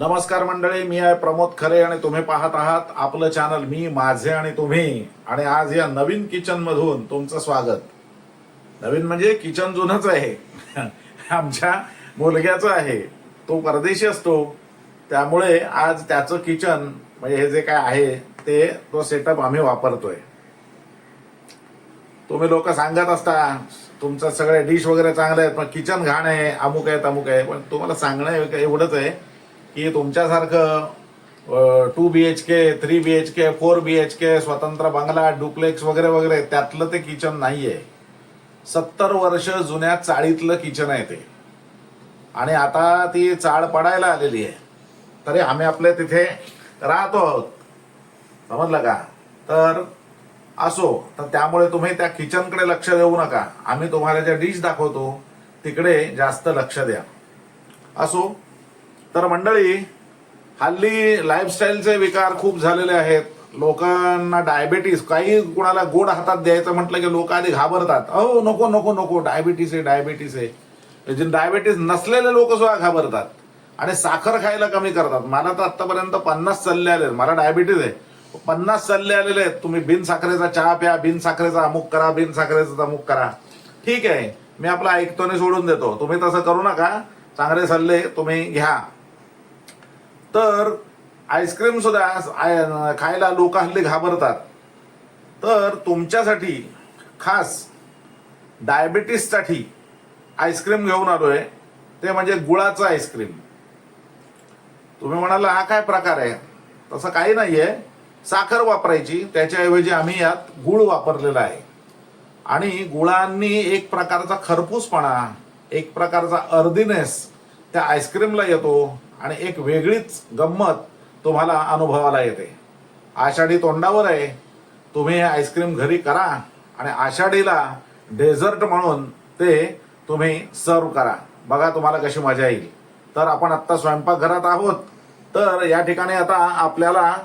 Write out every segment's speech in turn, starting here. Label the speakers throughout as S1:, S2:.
S1: नमस्कार मंडळी मी आहे प्रमोद खरे आणि तुम्ही पाहत आहात आपलं चॅनल मी माझे आणि तुम्ही. आणि आज या नवीन किचन मधून तुमचं स्वागत. नवीन म्हणजे किचन जुनच आहे. आमच्या मुलग्याचं आहे. तो परदेशी असतो. त्यामुळे आज त्याचं किचन म्हणजे हे जे काय आहे ते तो सेटअप आम्ही वापरतोय. तुम्ही लोक सांगत असता तुमचं सगळे डिश वगैरे चांगले आहेत पण किचन घाण आहे अमुक आहे तमुक आहे. पण तुम्हाला सांगणं एवढंच आहे की तुमच्यासारखं two B H K three B H K four B H K स्वतंत्र बंगला डुप्लेक्स वगैरे वगैरे त्यातलं ते किचन नाहीये. सत्तर वर्ष जुन्या चाळीतलं किचन आहे ते. आणि आता ती चाळ पडायला आलेली आहे. तरी आम्ही आपल्या तिथे राहतो आहोत. समजलं का? तर असो तर त्यामुळे तुम्ही त्या किचनकडे लक्ष देऊ नका. आम्ही तुम्हाला ज्या डिश दाखवतो तिकडे जास्त लक्ष द्या. असो तर मंडळी हल्ली लाईफस्टाईलचे विकार खूप झालेले आहेत. लोकांना डायबेटीस काही कुणाला गोड हातात द्यायचं म्हटलं की लोक आधी घाबरतात. अहो नको नको नको. डायबिटीस आहे डायबिटीस आहे. जे डायबिटीस नसलेले लोक सुद्धा घाबरतात. आणि साखर खायला कमी करतात. मला तर आतापर्यंत पन्नास सल्ले आले मला डायबिटीस आहे. पन्नास सल्ले आलेले आहेत. तुम्ही बिन साखरेचा चहा प्या बिन साखरेचा अमुक करा बिन साखरेचा अमुक करा. ठीक आहे. मी आपला ऐकतो आणि सोडून देतो. तुम्ही तसं करू नका. चांगले सल्ले तुम्ही घ्या. तर आईस्क्रीम सुद्धा खायला लोक हल्ली घाबरतात. तर तुमच्यासाठी खास डायबिटीससाठी आईस्क्रीम घेऊन आलोय. ते म्हणजे गुळाचं आईस्क्रीम. तुम्ही म्हणाला हा काय प्रकार आहे? तसं काही नाही आहे साखर वापरायची त्याच्याऐवजी आम्ही यात गुळ वापरलेला आहे. आणि गुळांनी एक प्रकारचा खरपूसपणा एक प्रकारचा अर्दीनेस त्या आईस्क्रीमला येतो. आणि एक वेगळीच गंमत तुम्हाला अनुभवाला येते. आषाढी तोंडावर आहे. तुम्ही हे आईस्क्रीम घरी करा आणि आषाढीला डेझर्ट म्हणून ते तुम्ही सर्व करा. बघा तुम्हाला कशी मजा येईल. तर आपण आत्ता स्वयंपाकघरात आहोत. तर या ठिकाणी आता आपल्याला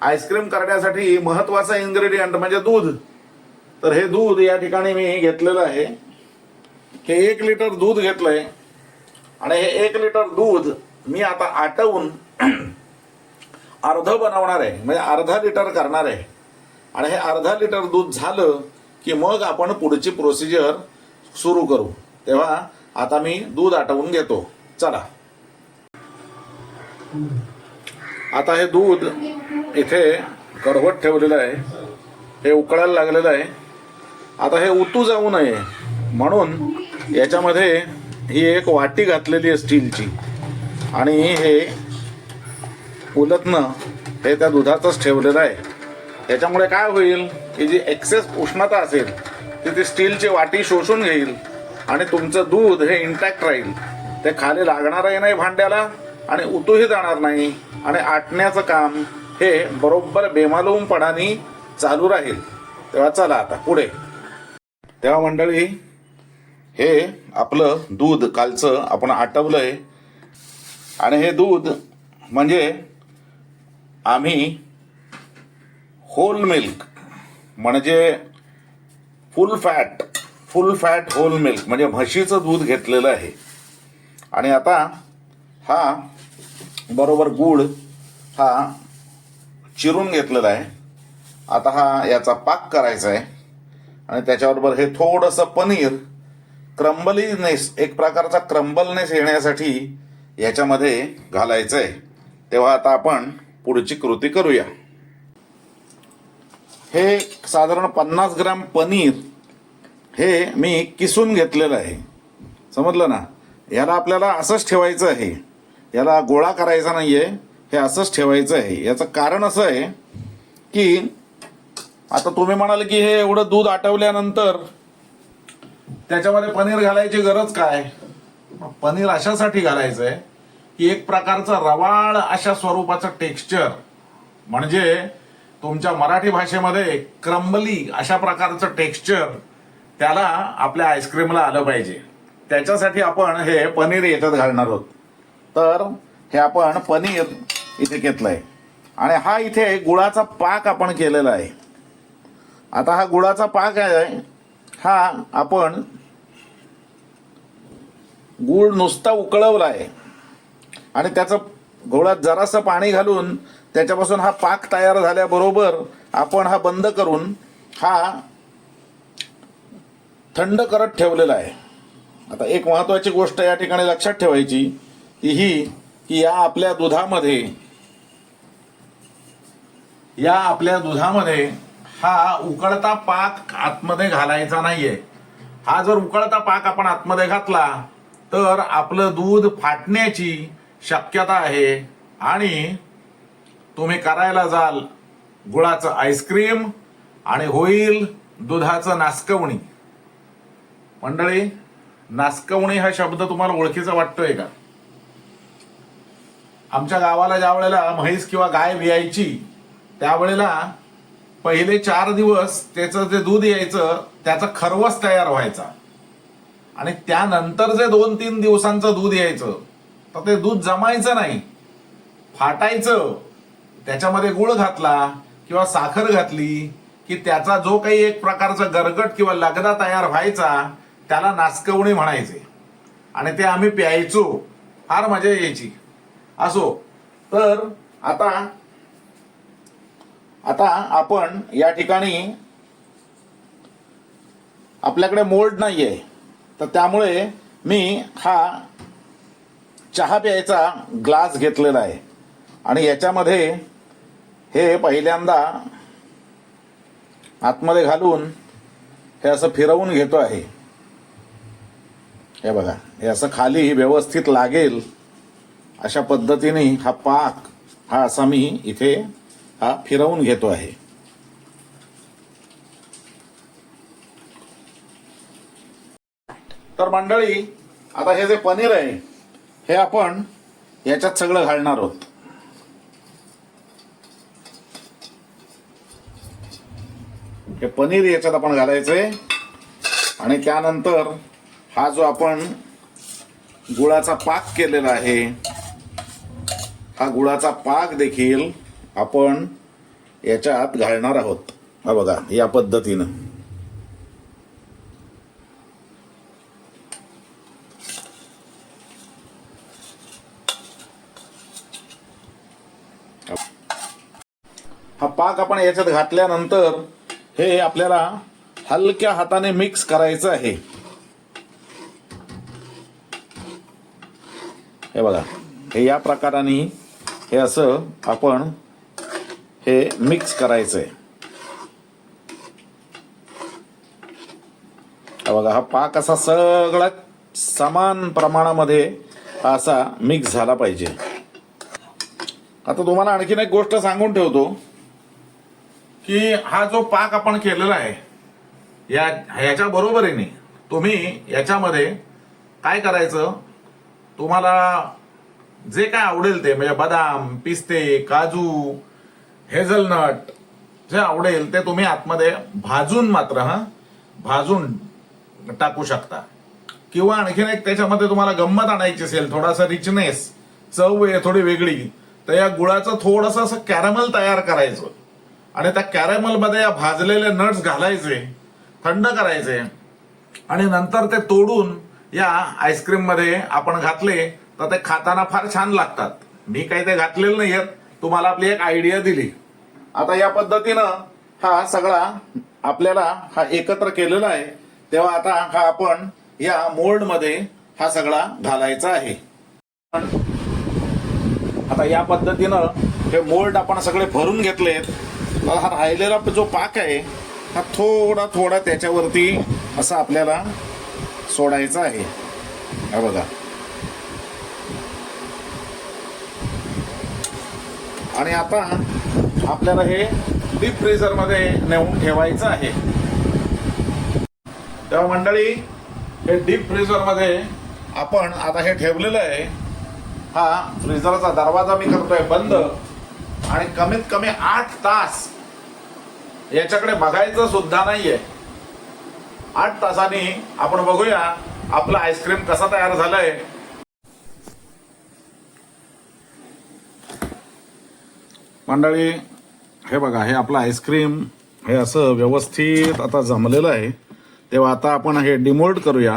S1: आईस्क्रीम करण्यासाठी महत्त्वाचा इन्ग्रेडियंट म्हणजे दूध. तर हे दूध या ठिकाणी मी घेतलेलं आहे. हे एक लिटर दूध घेतलंय. आणि हे एक लिटर दूध मी आता आटवून अर्ध बनवणार आहे. म्हणजे अर्धा लिटर करणार आहे. आणि हे अर्धा लिटर दूध झालं की मग आपण पुढची प्रोसिजर सुरू करू. तेव्हा आता मी दूध आटवून घेतो. चला. आता हे दूध इथे कडवट ठेवलेलं आहे. हे उकळायला लागलेलं आहे. आता हे उतू जाऊ नये. म्हणून याच्यामध्ये ही एक वाटी घातलेली आहे स्टीलची आणि हे उलटणं हे त्या दुधातच ठेवलेलं आहे. त्याच्यामुळे काय होईल? की जी एक्सेस उष्णता असेल ती ती स्टीलची वाटी शोषून घेईल आणि तुमचं दूध हे इंटॅक्ट राहील. ते खाली लागणारही नाही भांड्याला आणि उतूही जाणार नाही आणि आटण्याचं काम हे बरोबर बेमालूमपणाने चालू राहील. तेव्हा चला आता पुढे. तेव्हा मंडळी हे आपलं दूध कालचं आपण आटवलंय. आणि हे दूध म्हणजे आम्ही होल मिल्क म्हणजे full fat full fat whole milk म्हणजे म्हशीचं दूध घेतलेलं आहे. आणि आता हा बरोबर गूळ हा चिरून घेतलेला आहे. आता हा याचा पाक करायचा आहे. आणि त्याच्याबरोबर हे थोडंसं पनीर क्रंबलीनेस एक प्रकारचा क्रंबलनेस येण्यासाठी याच्यामध्ये घालायचं आहे तेव्हा आता आपण पुढची कृती करूया. हे साधारण पन्नास ग्राम पनीर हे मी किसून घेतलेलं आहे. समजलं ना? याला आपल्याला असंच ठेवायचं आहे. याला गोळा करायचा नाहीये. हे असंच ठेवायचं आहे. याचं कारण असं आहे की आता तुम्ही म्हणाल की हे एवढं दूध आटवल्यानंतर त्याच्यामध्ये पनीर घालायची गरज काय? पनीर अशासाठी घालायचं आहे की एक प्रकारचं रवाळ अशा स्वरूपाचं टेक्स्चर. म्हणजे तुमच्या मराठी भाषेमध्ये क्रंबली अशा प्रकारचं टेक्स्चर त्याला आपल्या आईस्क्रीमला आलं पाहिजे. त्याच्यासाठी आपण हे पनीर याच्यात घालणार आहोत. तर हे आपण पनीर इथे घेतलंय. आणि हा इथे गुळाचा पाक आपण केलेला आहे. आता हा गुळाचा पाक आहे. हा आपण गुळ नुसता उकळवला आहे आणि त्याचं गोळात जरासं पाणी घालून त्याच्यापासून हा पाक तयार झाल्याबरोबर आपण हा बंद करून हा थंड करत ठेवलेला आहे. आता एक महत्वाची गोष्ट या ठिकाणी लक्षात ठेवायची ती ही की या आपल्या दुधामध्ये या आपल्या दुधामध्ये हा उकळता पाक आतमध्ये घालायचा नाहीये. हा जर उकळता पाक आपण आतमध्ये घातला तर आपलं दूध फाटण्याची शक्यता आहे. आणि तुम्ही करायला जाल गुळाचं आईस्क्रीम आणि होईल दुधाचं नासकवणी. मंडळी नासकवणी हा शब्द तुम्हाला ओळखीचा वाटतोय का? आमच्या गावाला ज्या वेळेला म्हैस किंवा गाय वियायची त्यावेळेला पहिले चार दिवस त्याचं जे दूध यायचं त्याचा खरवस तयार व्हायचा. आणि त्यानंतर जे दोन तीन दिवसांचं दूध यायचं तर ते दूध जमायचं नाही. फाटायचं. त्याच्यामध्ये गुळ घातला किंवा साखर घातली की त्याचा जो काही एक प्रकारचा गरगट किंवा लगदा तयार व्हायचा त्याला नाचकवणी म्हणायचे. आणि ते आम्ही प्यायचो. फार मजा यायची. असो तर आता आता आपण या ठिकाणी आपल्याकडे मोल्ड नाहीये. तर त्यामुळे मी हा चहा प्यायचा ग्लास घेतलेला आहे. आणि याच्यामध्ये हे पहिल्यांदा आतमध्ये घालून हे असं फिरवून घेतो आहे. हे बघा हे असं खाली व्यवस्थित लागेल अशा पद्धतीने हा पाक हा असा मी इथे हा फिरवून घेतो आहे. तर मंडळी आता हे जे पनीर आहे हे आपण याच्यात सगळं घालणार आहोत. हे पनीर याच्यात आपण घालायचंय. आणि त्यानंतर हा जो आपण गुळाचा पाक केलेला आहे हा गुळाचा पाक देखील आपण याच्यात घालणार आहोत. हा बघा या पद्धतीनं. हा पाक आपण याच्यात घातल्यानंतर हे आपल्याला हलक्या हाताने मिक्स करायचं आहे. हे बघा हे या प्रकाराने हे असं आपण हे मिक्स करायचं आहे बघा हा पाक असा सगळा समान प्रमाणामध्ये असा मिक्स झाला पाहिजे. आता तुम्हाला आणखीन एक गोष्ट सांगून ठेवतो. की हा जो पाक आपण केलेला आहे या ह्याच्या बरोबरीने तुम्ही याच्यामध्ये काय करायचं? तुम्हाला जे काय आवडेल ते म्हणजे बदाम पिस्ते काजू हेझलनट जे आवडेल ते तुम्ही आतमध्ये भाजून मात्र हा भाजून टाकू शकता. किंवा आणखीन एक त्याच्यामध्ये तुम्हाला गंमत आणायची असेल थोडासा रिचनेस चव आहे थोडी वेगळी तर या गुळाचं थोडस असं कॅरमल तयार करायचं. आणि त्या कॅरेमलमध्ये या भाजलेले नट्स घालायचे थंड करायचे. आणि नंतर ते तोडून या आईस्क्रीममध्ये आपण घातले तर ते खाताना फार छान लागतात. मी काही ते घातलेलं नाही तुम्हाला आपली एक आयडिया दिली. आता या पद्धतीनं हा सगळा आपल्याला हा एकत्र केलेला आहे. तेव्हा आता हा आपण या मोल्डमध्ये हा सगळा घालायचा आहे. आता या पद्धतीनं हे मोल्ड आपण सगळे भरून घेतलेत. मला हा राहिलेला जो पाक आहे हा थोडा थोडा त्याच्यावरती असा आपल्याला सोडायचा आहे. हा बघा. आणि आता आपल्याला हे डीप फ्रीझरमध्ये नेऊन ठेवायचं आहे. तेव्हा मंडळी हे डीप फ्रीझरमध्ये आपण आता हे ठेवलेलं आहे. हा फ्रीझरचा दरवाजा मी करतोय बंद. आणि कमीत कमी आठ तास याच्याकडे बघायचं सुद्धा नाहीये. आठ तासांनी आपण बघूया आपलं आईस्क्रीम कसा तयार झालंय. मंडळी हे बघा हे आपलं आईस्क्रीम हे असं व्यवस्थित आता जमलेलं आहे. तेव्हा आता आपण हे डिमोल्ड करूया.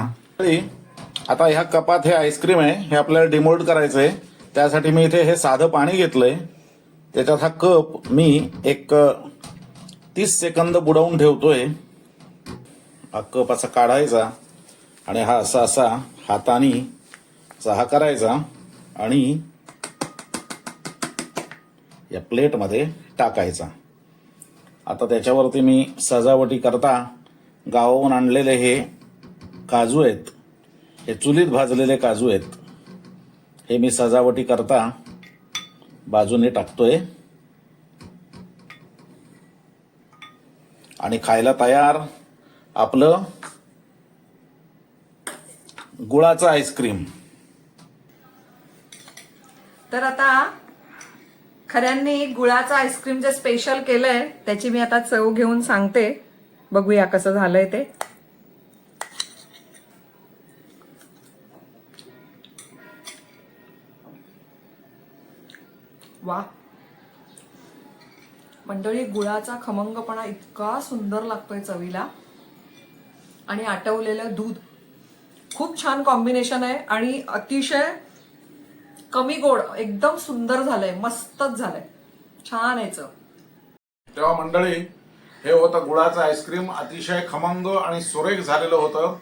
S1: आता ह्या कपात हे आईस्क्रीम आहे हे आपल्याला डिमोल्ड करायचं आहे त्यासाठी मी इथे हे साधं पाणी घेतलंय. त्याच्यात हा कप मी एक तीस सेकंद बुडवून ठेवतोय. हा कप असा काढायचा आणि हा असा असा हाताने असा हा करायचा आणि या प्लेटमध्ये टाकायचा. आता त्याच्यावरती मी सजावटी करता गावाहून आणलेले हे काजू आहेत हे चुलीत भाजलेले काजू आहेत हे मी सजावटी करता बाजूने टाकतोय. आणि खायला तयार आपलं गुळाचं आईस्क्रीम.
S2: तर आता खऱ्यांनी गुळाचं आईस्क्रीम जे स्पेशल केलंय त्याची मी आता चव घेऊन सांगते. बघूया कसं झालंय ते. वा. मंडळी गुळाचा खमंगपणा इतका सुंदर लागतोय चवीला. आणि आटवलेलं दूध. खूप छान कॉम्बिनेशन आहे आणि अतिशय कमी गोड एकदम सुंदर झालंय मस्तच झालंय. छान आहे चव.
S1: तेव्हा मंडळी हे होतं गुळाचं आईस्क्रीम अतिशय खमंग आणि सुरेख झालेलं होतं.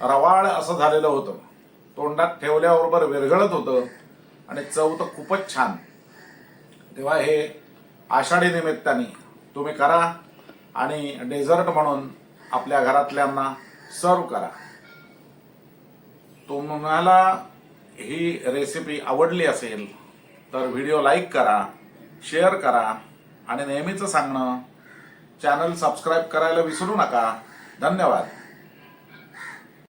S1: रवाळ असं झालेलं होतं. तोंडात ठेवल्याबरोबर विरघळत होतं. आणि चव तर खूपच छान. तेव्हा हे आषाढी निमित्ताने तुम्ही करा आणि डेझर्ट म्हणून आपल्या घरातल्यांना सर्व करा. तुम्हाला ही रेसिपी आवडली असेल तर व्हिडिओ लाईक करा शेअर करा आणि नेहमीचं सांगणं चॅनल सबस्क्राईब करायला विसरू नका. धन्यवाद.